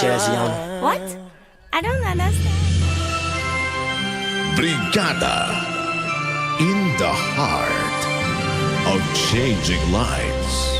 Chezion. What? I don't understand. Brigada in the heart of changing lives.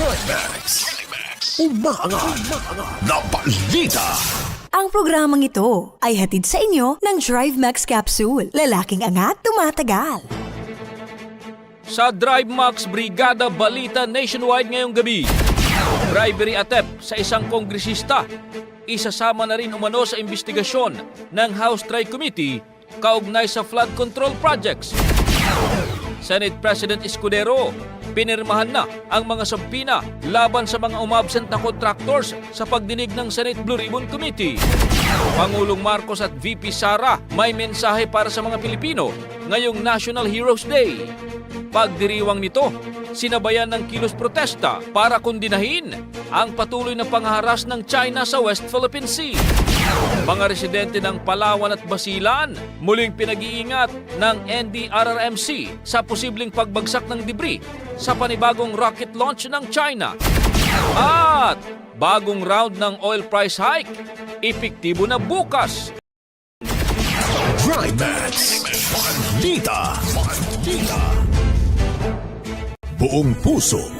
Drive Max. Umaangat na balita. Ang programang ito ay hatid sa inyo ng Drive Max Capsule. Lalaking angat, tumatagal. Sa Drive Max Brigada Balita Nationwide ngayong gabi. Bribery attempt sa isang kongresista. Isasama na rin umano sa investigasyon ng House Tri Committee kaugnay sa flood control projects. Senate President Escudero pinirmahan na ang mga sampina laban sa mga umabsent na contractors sa pagdinig ng Senate Blue Ribbon Committee. Pangulong Marcos at VP Sara may mensahe para sa mga Pilipino ngayong National Heroes Day. Pagdiriwang nito, sinabayan ng kilos protesta para kundinahin ang patuloy na pangharas ng China sa West Philippine Sea. Mga residente ng Palawan at Basilan muling pinag-iingat ng NDRRMC sa posibleng pagbagsak ng debris sa panibagong rocket launch ng China. At bagong round ng oil price hike, epektibo na bukas. Dry Max. Bandita. Bandita. Buong puso.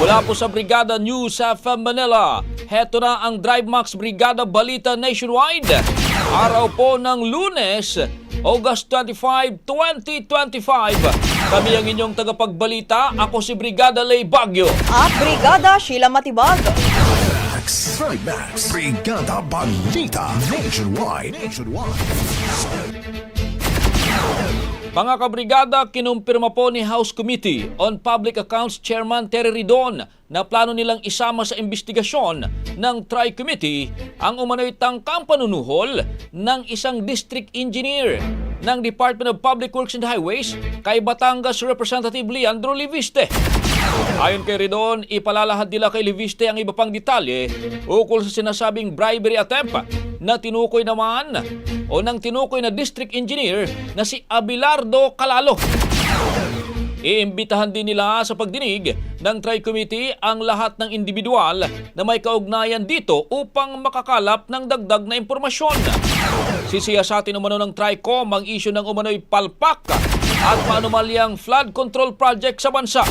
Mula po sa Brigada News sa Manila, heto na ang Drive Max Brigada Balita Nationwide. Araw po ng lunes, August 25, 2025. Kami ang inyong tagapagbalita. Ako si Brigada Lay Bagyo. At Brigada Sheila Matibag. Max. Max. Brigada Balita Nationwide. Nationwide. Mga kabrigada, kinumpirma po ni House Committee on Public Accounts Chairman Terry Ridon na plano nilang isama sa investigasyon ng Tri-Committee ang umano'y tangkang panunuhol ng isang district engineer ng Department of Public Works and Highways kay Batangas Representative Leandro Liviste. Ayon kay Ridon, ipalalahad nila kay Liviste ang iba pang detalye ukol sa sinasabing bribery attempt na tinukoy naman o ng tinukoy na district engineer na si Abilardo Calalo. Iimbitahan din nila sa pagdinig ng Tri-Committee ang lahat ng individual na may kaugnayan dito upang makakalap ng dagdag na impormasyon. Sisiyasatin umano ng TRICOM ang isyu ng umano'y palpak at maanumalyang flood control project sa bansa.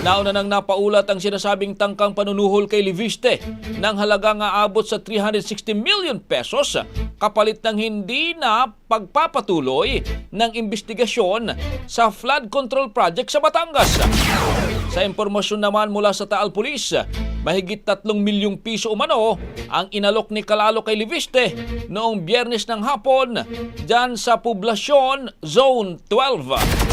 Nauna nang napaulat ang sinasabing tangkang panunuhol kay Liviste ng halagang aabot sa 360 million pesos kapalit ng hindi na pagpapatuloy ng investigasyon sa flood control project sa Batangas. Sa impormasyon naman mula sa Taal Police, mahigit 3 milyong piso umano ang inalok ni Kalalo kay Liviste noong biyernes ng hapon dyan sa poblasyon Zone 12.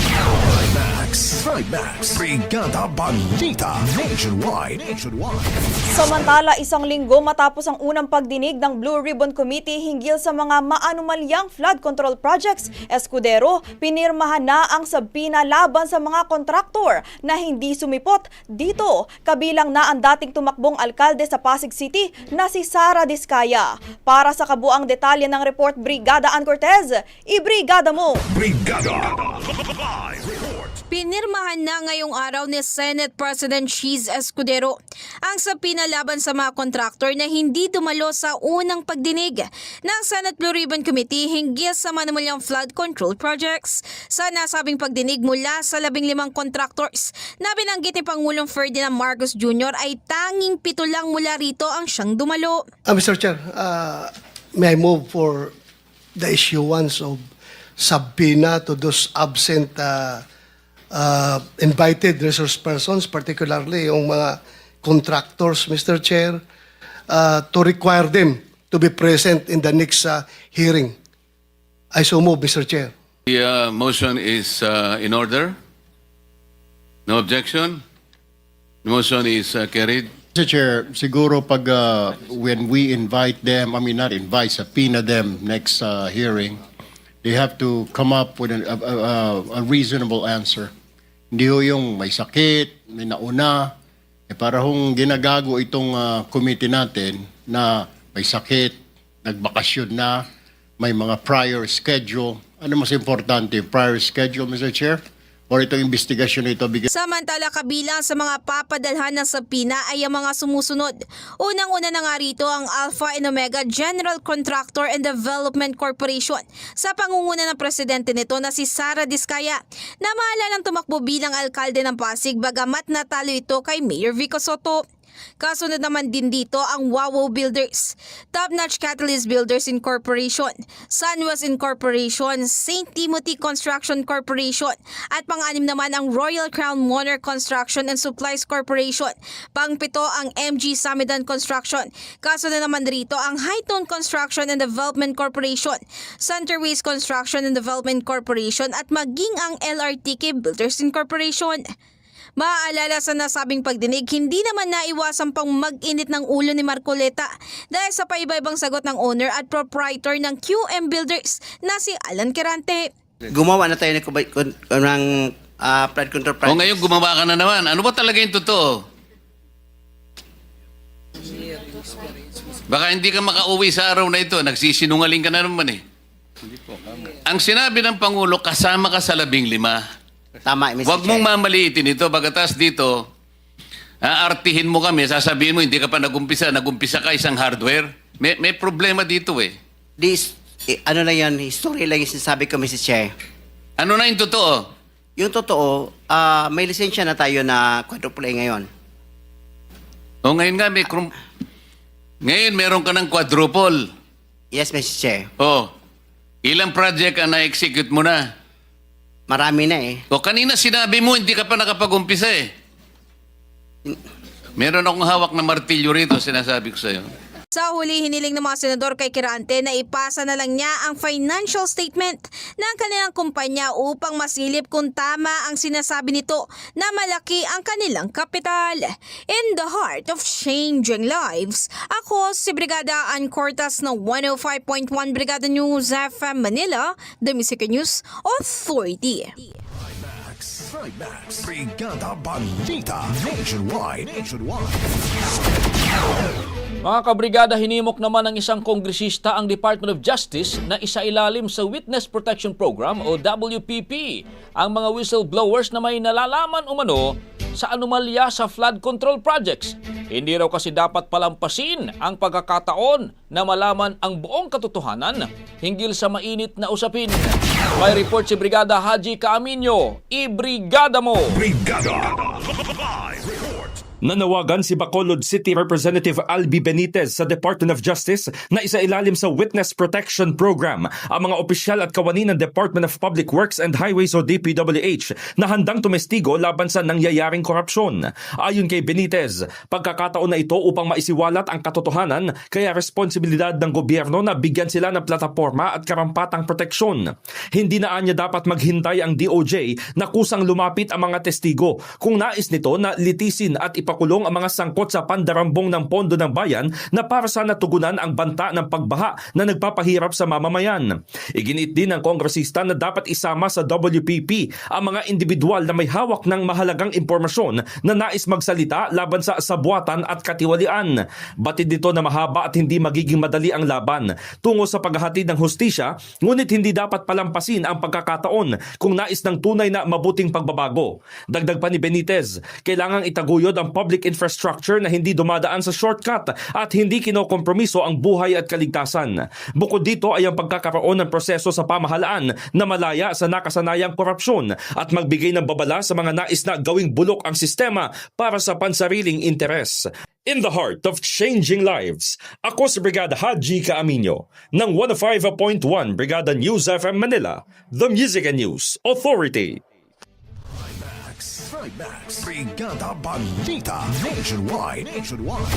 Max. Thrive Max. Brigada Balita Nationwide. Nationwide. Samantala, isang linggo matapos ang unang pagdinig ng Blue Ribbon Committee hinggil sa mga maanumalyang flood control projects, Escudero, pinirmahan na ang sabina laban sa mga kontraktor na hindi sumipot dito. Kabilang na ang dating tumakbong alkalde sa Pasig City na si Sara Diskaya. Para sa kabuang detalye ng report Brigada Ann Cortez, ibrigada mo! Brigada. Live report. Pinirmahan na ngayong araw ni Senate President Cheese Escudero ang sapina laban sa mga kontraktor na hindi dumalo sa unang pagdinig ng Senate Blue Ribbon Committee hinggil sa manumalyang flood control projects. Sa nasabing pagdinig mula sa labing limang contractors na binanggit ni Pangulong Ferdinand Marcos Jr. ay tanging pito lang mula rito ang siyang dumalo. Uh, Mr. Chair, uh, may I move for the issuance of subpoena to those absent uh, uh, invited resource persons, particularly yung mga contractors, Mr. Chair, uh, to require them to be present in the next uh, hearing. I so move, Mr. Chair. The uh, motion is uh, in order. No objection. The motion is uh, carried. Mr. Chair, siguro pag uh, when we invite them, I mean not invite, subpoena them next uh, hearing, they have to come up with an- a, a, a- reasonable answer. Hindi ho yung may sakit, may nauna, eh para hong ginagago itong uh, committee natin na may sakit, nagbakasyon na, may mga prior schedule. Ano mas importante, prior schedule, Mr. Chair? Or itong investigasyon na ito because Samantala kabilang sa mga papadalhan ng sabina ay ang mga sumusunod. Unang-una na nga rito ang Alpha and Omega General Contractor and Development Corporation sa pangunguna ng presidente nito na si Sara Diskaya na maalalang tumakbo bilang alkalde ng Pasig bagamat natalo ito kay Mayor Vico Soto. Kasunod naman din dito ang Wawo Builders, Top Notch Catalyst Builders Incorporation, Sunwest Incorporation, St. Timothy Construction Corporation, at pang-anim naman ang Royal Crown Monarch Construction and Supplies Corporation. Pang-pito ang MG Samidan Construction. Kasunod naman rito ang Hightone Construction and Development Corporation, Centerways Construction and Development Corporation at maging ang LRTK Builders Incorporation. Maaalala sa nasabing pagdinig, hindi naman naiwasan pang mag-init ng ulo ni Marcoleta dahil sa paiba-ibang sagot ng owner at proprietor ng QM Builders na si Alan Kerante. gumawa na tayo ng, ng ah, flood control O project. ngayon gumawa ka na naman. Ano ba talaga yung totoo? Baka hindi ka makauwi sa araw na ito. Nagsisinungaling ka na naman eh. Ang sinabi ng Pangulo, kasama ka sa labing lima. Tama, Mr. Huwag Chair. mong mamaliitin ito. Bagatas dito, aartihin mo kami, sasabihin mo, hindi ka pa nagumpisa, nagumpisa ka isang hardware. May, may problema dito eh. This, eh, ano lang yan, history lang yung sinasabi ko, Mr. Chair. Ano na yung totoo? Yung totoo, ah, may lisensya na tayo na quadruple A ngayon. O ngayon nga, may krum- ngayon meron ka ng quadruple. Yes, Mr. Chair. O, ilang project ang na-execute mo na? Marami na eh. O kanina sinabi mo, hindi ka pa nakapag-umpisa eh. Meron akong hawak na martilyo rito, sinasabi ko sa'yo. Sa huli, hiniling ng mga senador kay Kirante na ipasa na lang niya ang financial statement ng kanilang kumpanya upang masilip kung tama ang sinasabi nito na malaki ang kanilang kapital. In the heart of changing lives, ako si Brigada Ann Cortas ng 105.1 Brigada News FM Manila, The Music News Authority. Trimax. Brigada Balita. Nationwide. Nationwide. Mga kabrigada, hinimok naman ng isang kongresista ang Department of Justice na isailalim sa Witness Protection Program o WPP ang mga whistleblowers na may nalalaman umano sa anomalya sa flood control projects. Hindi raw kasi dapat palampasin ang pagkakataon na malaman ang buong katotohanan hinggil sa mainit na usapin. May report si Brigada Haji Kaaminyo. I-brigada mo! Brigada. Nanawagan si Bacolod City Representative Albi Benitez sa Department of Justice na isailalim sa Witness Protection Program ang mga opisyal at kawani ng Department of Public Works and Highways o DPWH na handang tumestigo laban sa nangyayaring korupsyon. Ayon kay Benitez, pagkakataon na ito upang maisiwalat ang katotohanan kaya responsibilidad ng gobyerno na bigyan sila ng plataforma at karampatang proteksyon. Hindi na anya dapat maghintay ang DOJ na kusang lumapit ang mga testigo kung nais nito na litisin at ipakulong ang mga sangkot sa pandarambong ng pondo ng bayan na para sa natugunan ang banta ng pagbaha na nagpapahirap sa mamamayan. Iginit din ng kongresista na dapat isama sa WPP ang mga individual na may hawak ng mahalagang impormasyon na nais magsalita laban sa sabuatan at katiwalian. Batid dito na mahaba at hindi magiging madali ang laban tungo sa paghahatid ng hustisya ngunit hindi dapat palampasin ang pagkakataon kung nais ng tunay na mabuting pagbabago. Dagdag pa ni Benitez, kailangang itaguyod ang public infrastructure na hindi dumadaan sa shortcut at hindi kinokompromiso ang buhay at kaligtasan. Bukod dito ay ang pagkakaroon ng proseso sa pamahalaan na malaya sa nakasanayang korupsyon at magbigay ng babala sa mga nais na gawing bulok ang sistema para sa pansariling interes. In the heart of changing lives, ako si Brigada Haji Kaaminyo ng 105.1 Brigada News FM Manila, The Music and News Authority. Trimax. Brigada Balita. Nationwide. Nationwide.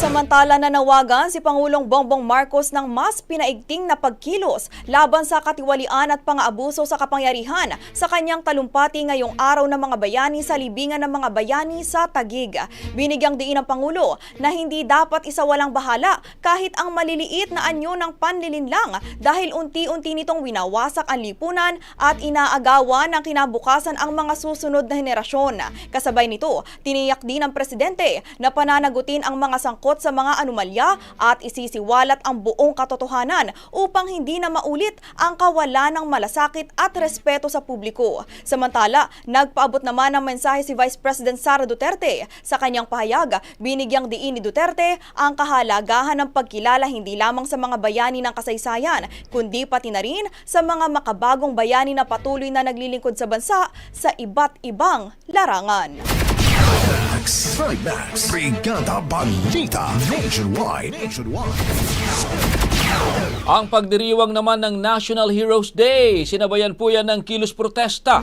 Samantala nanawagan si Pangulong Bongbong Marcos ng mas pinaigting na pagkilos laban sa katiwalian at pang-aabuso sa kapangyarihan sa kanyang talumpati ngayong araw ng mga bayani sa libingan ng mga bayani sa Tagig. Binigyang diin ng Pangulo na hindi dapat isawalang bahala kahit ang maliliit na anyo ng panlilinlang dahil unti-unti nitong winawasak ang lipunan at inaagawan ng kinabukasan ang mga susunod na henerasyon impormasyon. Kasabay nito, tiniyak din ng presidente na pananagutin ang mga sangkot sa mga anomalya at isisiwalat ang buong katotohanan upang hindi na maulit ang kawalan ng malasakit at respeto sa publiko. Samantala, nagpaabot naman ng mensahe si Vice President Sara Duterte. Sa kanyang pahayag, binigyang diin ni Duterte ang kahalagahan ng pagkilala hindi lamang sa mga bayani ng kasaysayan, kundi pati na rin sa mga makabagong bayani na patuloy na naglilingkod sa bansa sa iba't ibang larangan. Max, Trimax, Brigada Balita, Nationwide, Nationwide. Ang pagdiriwang naman ng National Heroes Day, sinabayan po yan ng kilos protesta.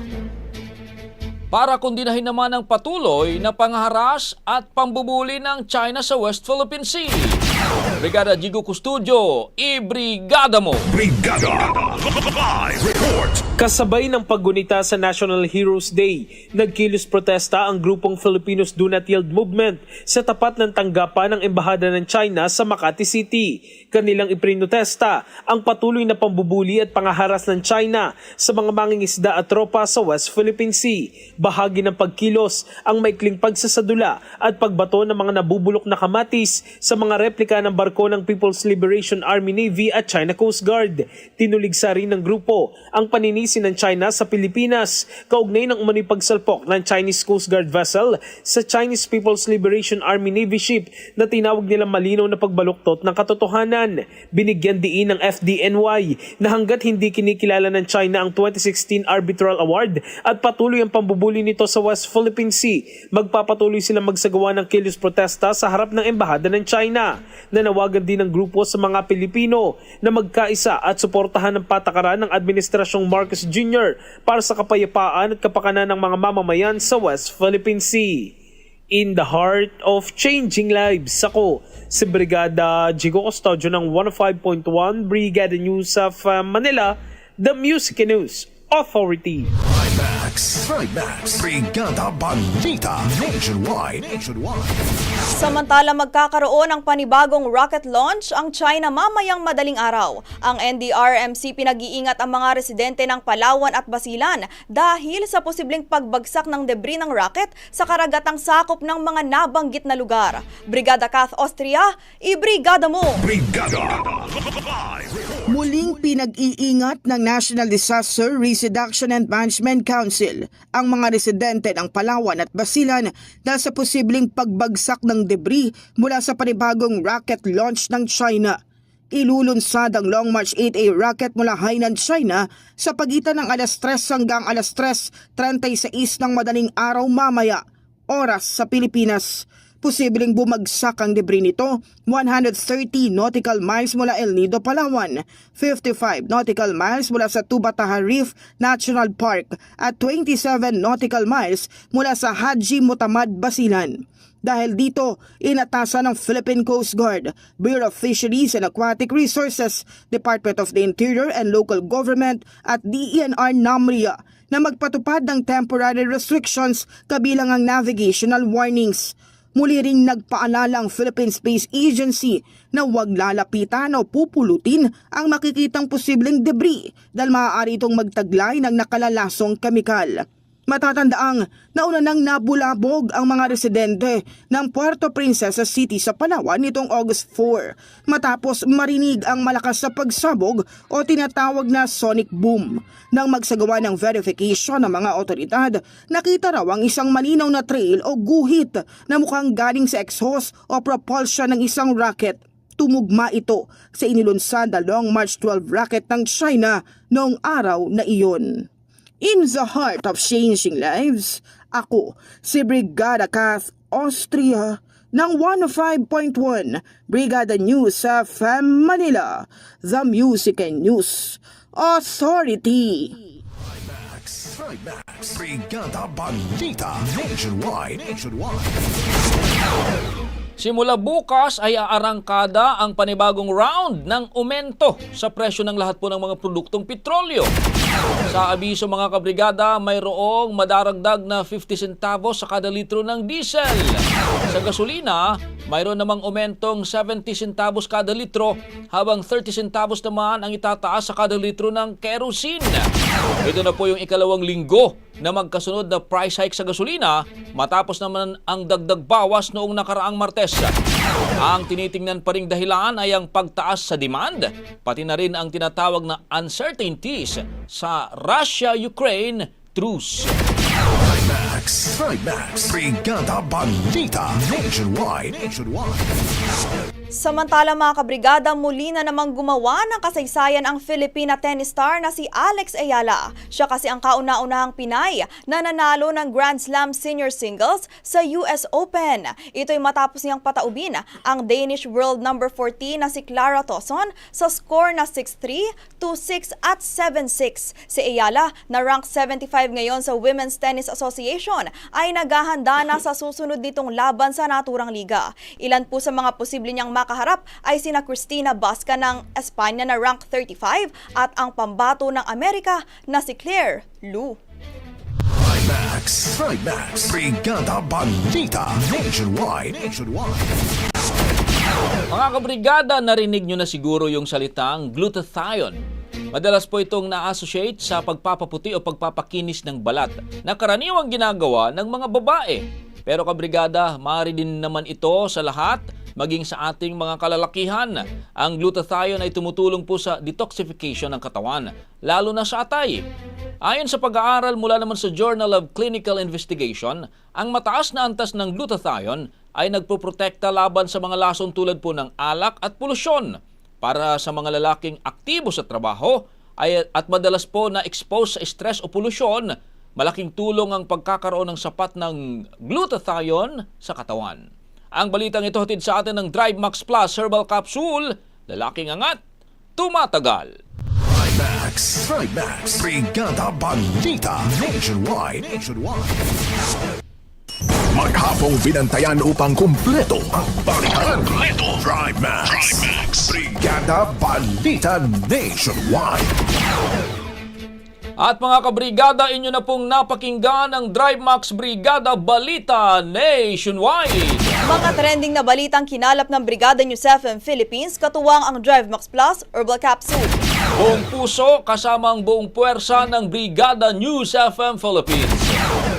Para kundinahin naman ang patuloy na pangharas at pambubuli ng China sa West Philippine Sea. Brigada Jigo Custodio, i-brigada mo! Brigada, live report. Kasabay ng paggunita sa National Heroes Day, nagkilos protesta ang grupong Filipinos Do Not Yield Movement sa tapat ng tanggapan ng Embahada ng China sa Makati City. Kanilang iprinotesta ang patuloy na pambubuli at pangaharas ng China sa mga mangingisda at tropa sa West Philippine Sea. Bahagi ng pagkilos ang maikling pagsasadula at pagbato ng mga nabubulok na kamatis sa mga replika ng barko ng People's Liberation Army Navy at China Coast Guard. Tinuligsa rin ng grupo ang paninisi ng China sa Pilipinas kaugnay ng umano'y pagsalpok ng Chinese Coast Guard vessel sa Chinese People's Liberation Army Navy ship na tinawag nilang malinaw na pagbaluktot ng katotohanan. Binigyan diin ng FDNY na hanggat hindi kinikilala ng China ang 2016 Arbitral Award at patuloy ang pambubuli nito sa West Philippine Sea, magpapatuloy silang magsagawa ng kilos protesta sa harap ng Embahada ng China. Nanawagan din ng grupo sa mga Pilipino na magkaisa at suportahan ang patakaran ng Administrasyong Marcos Jr. para sa kapayapaan at kapakanan ng mga mamamayan sa West Philippine Sea. In the heart of changing lives, ako si Brigada Jigo Custodio ng 105.1 Brigada News of uh, Manila, the Music News Authority. Max, Trimax, Brigada Balita, Nationwide, Nationwide. Samantala magkakaroon ng panibagong rocket launch ang China mamayang madaling araw. Ang NDRMC pinag-iingat ang mga residente ng Palawan at Basilan dahil sa posibleng pagbagsak ng debris ng rocket sa karagatang sakop ng mga nabanggit na lugar. Brigada Kath Austria, ibrigada mo! Brigada. Muling pinag-iingat ng National Disaster Risk Reduction and Management Council ang mga residente ng Palawan at Basilan dahil sa posibleng pagbagsak ng debris mula sa panibagong rocket launch ng China. Ilulunsad ang Long March 8A rocket mula Hainan, China sa pagitan ng alas 3 hanggang alas 3.36 ng madaling araw mamaya, oras sa Pilipinas. Posibleng bumagsak ang debris nito 130 nautical miles mula El Nido, Palawan, 55 nautical miles mula sa Tubataha Reef National Park at 27 nautical miles mula sa Haji Mutamad, Basilan. Dahil dito, inatasan ng Philippine Coast Guard, Bureau of Fisheries and Aquatic Resources, Department of the Interior and Local Government at DENR NAMRIA na magpatupad ng temporary restrictions kabilang ang navigational warnings. Muli ring nagpaalala ang Philippine Space Agency na huwag lalapitan o pupulutin ang makikitang posibleng debris dahil maaari itong magtaglay ng nakalalasong kemikal. Matatandaang nauna nang nabulabog ang mga residente ng Puerto Princesa City sa Palawan nitong August 4 matapos marinig ang malakas na pagsabog o tinatawag na sonic boom. Nang magsagawa ng verification ng mga otoridad, nakita raw ang isang malinaw na trail o guhit na mukhang galing sa exhaust o propulsion ng isang rocket tumugma ito sa inilunsad na Long March 12 rocket ng China noong araw na iyon. In the heart of changing lives, ako si Brigada Kath Austria ng 105.1 Brigada News FM Manila, the Music and News Authority. Max, Trimax, Brigada Balita, Nationwide, Nationwide. Simula bukas ay aarangkada ang panibagong round ng aumento sa presyo ng lahat po ng mga produktong petrolyo. Sa abiso mga kabrigada, mayroong madaragdag na 50 centavos sa kada litro ng diesel. Sa gasolina, mayroon namang aumentong 70 centavos kada litro habang 30 centavos naman ang itataas sa kada litro ng kerosene. Ito na po yung ikalawang linggo na magkasunod na price hike sa gasolina matapos naman ang dagdag bawas noong nakaraang Martes. Ang tinitingnan pa ring dahilan ay ang pagtaas sa demand, pati na rin ang tinatawag na uncertainties sa Russia-Ukraine truce. Max, Max, Brigada Balita Nationwide. Nationwide. Samantala mga kabrigada, muli na namang gumawa ng kasaysayan ang Filipina tennis star na si Alex Ayala. Siya kasi ang kauna-unahang Pinay na nanalo ng Grand Slam Senior Singles sa US Open. Ito'y matapos niyang pataubin ang Danish World number 14 na si Clara Tosson sa score na 6-3, 2-6 at 7-6. Si Ayala na rank 75 ngayon sa Women's Tennis Association ay naghahanda na sa susunod nitong laban sa naturang liga. Ilan po sa mga posible niyang makaharap ay sina Cristina Basca ng Espanya na rank 35 at ang pambato ng Amerika na si Claire Lu. Max, Max, Brigada Balita Nationwide. Nationwide. Mga kabrigada, narinig nyo na siguro yung salitang glutathione. Madalas po itong na-associate sa pagpapaputi o pagpapakinis ng balat na karaniwang ginagawa ng mga babae. Pero kabrigada, maaari din naman ito sa lahat, maging sa ating mga kalalakihan. Ang glutathione ay tumutulong po sa detoxification ng katawan, lalo na sa atay. Ayon sa pag-aaral mula naman sa Journal of Clinical Investigation, ang mataas na antas ng glutathione ay nagpoprotekta laban sa mga lason tulad po ng alak at polusyon. Para sa mga lalaking aktibo sa trabaho ay, at madalas po na expose sa stress o polusyon, malaking tulong ang pagkakaroon ng sapat ng glutathione sa katawan. Ang balitang ito hatid sa atin ng Drive Max Plus Herbal Capsule, lalaking angat, tumatagal. Max, Max, Brigada Balita Nationwide. Nationwide. Maghapong binantayan upang kumpleto ang balitan. Kumpleto. Drive Max. Drive Max. Brigada Balita Nationwide. At mga kabrigada, inyo na pong napakinggan ang Drive Max Brigada Balita Nationwide. Mga trending na balitang kinalap ng Brigada News FM Philippines, katuwang ang Drive Max Plus Herbal Capsule. Buong puso kasama ang buong puwersa ng Brigada News FM Philippines.